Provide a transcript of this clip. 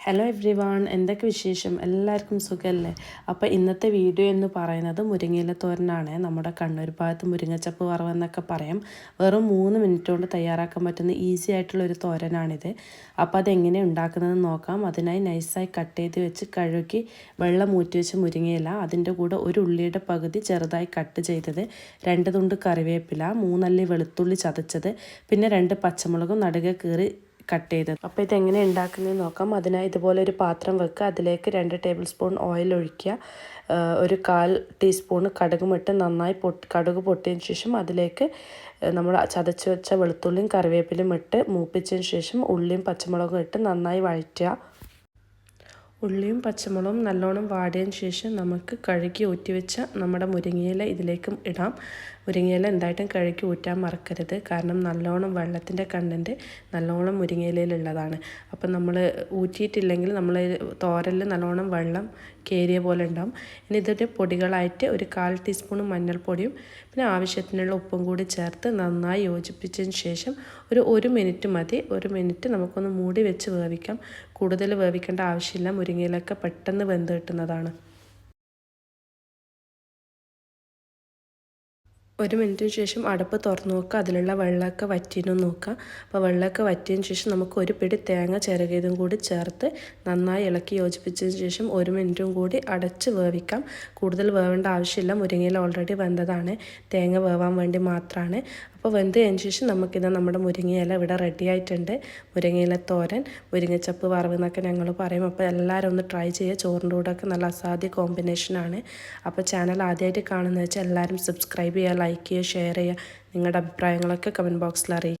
Hello every one എന്തൊക്കെ വിശേഷം? എല്ലാവർക്കും സുഖമല്ലേ അപ്പോൾ ഇന്നത്തെ വീഡിയോ എന്ന് പറയുന്നത് മുരിങ്ങയില തോരനാണ് നമ്മുടെ കണ്ണൂർ ഭാഗത്ത് മുരിങ്ങച്ചപ്പ് വറവെന്നൊക്കെ പറയാം. വെറും മൂന്ന് മിനിറ്റ് കൊണ്ട് തയ്യാറാക്കാൻ പറ്റുന്ന ഈസി ആയിട്ടുള്ള ഒരു തോരനാണിത്. അപ്പോൾ അതെങ്ങനെ ഉണ്ടാക്കുന്നതെന്ന് നോക്കാം. അതിനായി നൈസായി കട്ട് ചെയ്ത് വെച്ച് കഴുകി വെള്ളം ഊറ്റി വെച്ച് മുരിങ്ങയില. അതിന്റെ കൂടെ ഒരു ഉള്ളിയുടെ പകുതി ചെറുതായി കട്ട് ചെയ്തത് രണ്ട് തുണ്ട് കറിവേപ്പില മൂന്നല്ലി വെളുത്തുള്ളി ചതച്ചത് പിന്നെ രണ്ട് പച്ചമുളകും നടുക കീറി കട്ട് ചെയ്തത്. അപ്പോൾ ഇത് എങ്ങനെ ഉണ്ടാക്കുന്നതെന്ന് നോക്കാം. അതിനായി ഇതുപോലെ ഒരു പാത്രം വെക്കുക. അതിലേക്ക് രണ്ട് ടേബിൾ സ്പൂൺ ഓയിൽ ഒഴിക്കുക ഒരു കാൽ ടീസ്പൂൺ കടുകും നന്നായി പൊട്ടി കടുക് പൊട്ടിയതിന് ശേഷം അതിലേക്ക് നമ്മൾ ചതച്ച് വെച്ച വെളുത്തുള്ളിയും കറിവേപ്പിലും ഇട്ട് മൂപ്പിച്ചതിന് ശേഷം ഉള്ളിയും പച്ചമുളകും ഇട്ട് നന്നായി വഴറ്റുക. ഉള്ളിയും പച്ചമുളകും നല്ലോണം വാടിയതിന് ശേഷം നമുക്ക് കഴുകി ഊറ്റിവെച്ച നമ്മുടെ മുരിങ്ങയില ഇതിലേക്കും ഇടാം. മുരിങ്ങയില എന്തായിട്ടും കഴുകി ഊറ്റാൻ മറക്കരുത്. കാരണം നല്ലോണം വെള്ളത്തിന്റെ കണ്ടന്റ് നല്ലോണം മുരിങ്ങയിലയിലുള്ളതാണ് അപ്പം നമ്മൾ ഊറ്റിയിട്ടില്ലെങ്കിൽ നമ്മൾ തോരലിൽ നല്ലോണം വെള്ളം കേരിയ പോലെ ഉണ്ടാവും. ഇനി ഇതിന്റെ പൊടികളായിട്ട് ഒരു കാൽ ടീസ്പൂൺ മഞ്ഞൾപ്പൊടിയും പിന്നെ ആവശ്യത്തിനുള്ള ഉപ്പും കൂടി ചേർത്ത് നന്നായി യോജിപ്പിച്ചതിന് ശേഷം ഒരു ഒരു മിനിറ്റ് മതി. ഒരു മിനിറ്റ് നമുക്കൊന്ന് മൂടി വെച്ച് വേവിക്കാം. കൂടുതൽ വേവിക്കേണ്ട ആവശ്യമില്ല. മുരിങ്ങയിലൊക്കെ പെട്ടെന്ന് വെന്ത് കിട്ടുന്നതാണ്. ഒരു മിനിറ്റിന് ശേഷം അടപ്പ് തുറന്ന് നോക്കുക. അതിലുള്ള വെള്ളമൊക്കെ വറ്റിയെന്ന് നോക്കുക. അപ്പോൾ വെള്ളമൊക്കെ വറ്റിയതിന് ശേഷം നമുക്ക് ഒരു പിടി തേങ്ങ ചിരകിയതും കൂടി ചേർത്ത് നന്നായി ഇളക്കി യോജിപ്പിച്ചതിന് ശേഷം ഒരു മിനിറ്റും കൂടി അടച്ച് വേവിക്കാം. കൂടുതൽ വേവേണ്ട ആവശ്യമില്ല. മുരിങ്ങയിൽ ഓൾറെഡി വെന്തതാണ്. തേങ്ങ വേവാൻ വേണ്ടി മാത്രമാണ്. അപ്പോൾ വെന്ത് കഴിഞ്ഞ ശേഷം നമുക്കിത് നമ്മുടെ മുരിങ്ങയില ഇവിടെ റെഡി ആയിട്ടുണ്ട്. മുരിങ്ങയില തോരൻ മുരിങ്ങച്ചപ്പ് വറവ് എന്നൊക്കെ ഞങ്ങൾ പറയും. അപ്പോൾ എല്ലാവരും ഒന്ന് ട്രൈ ചെയ്യുക. ചോറിന്റെ കൂടെയൊക്കെ നല്ല അസാധ്യ കോമ്പിനേഷനാണ് അപ്പോൾ ചാനൽ ആദ്യമായിട്ട് കാണുന്നത് വെച്ചാൽ എല്ലാവരും സബ്സ്ക്രൈബ് ചെയ്യുക ലൈക്ക് ചെയ്യുക ഷെയർ ചെയ്യുക. നിങ്ങളുടെ അഭിപ്രായങ്ങളൊക്കെ കമന്റ് ബോക്സിൽ അറിയിക്കുക.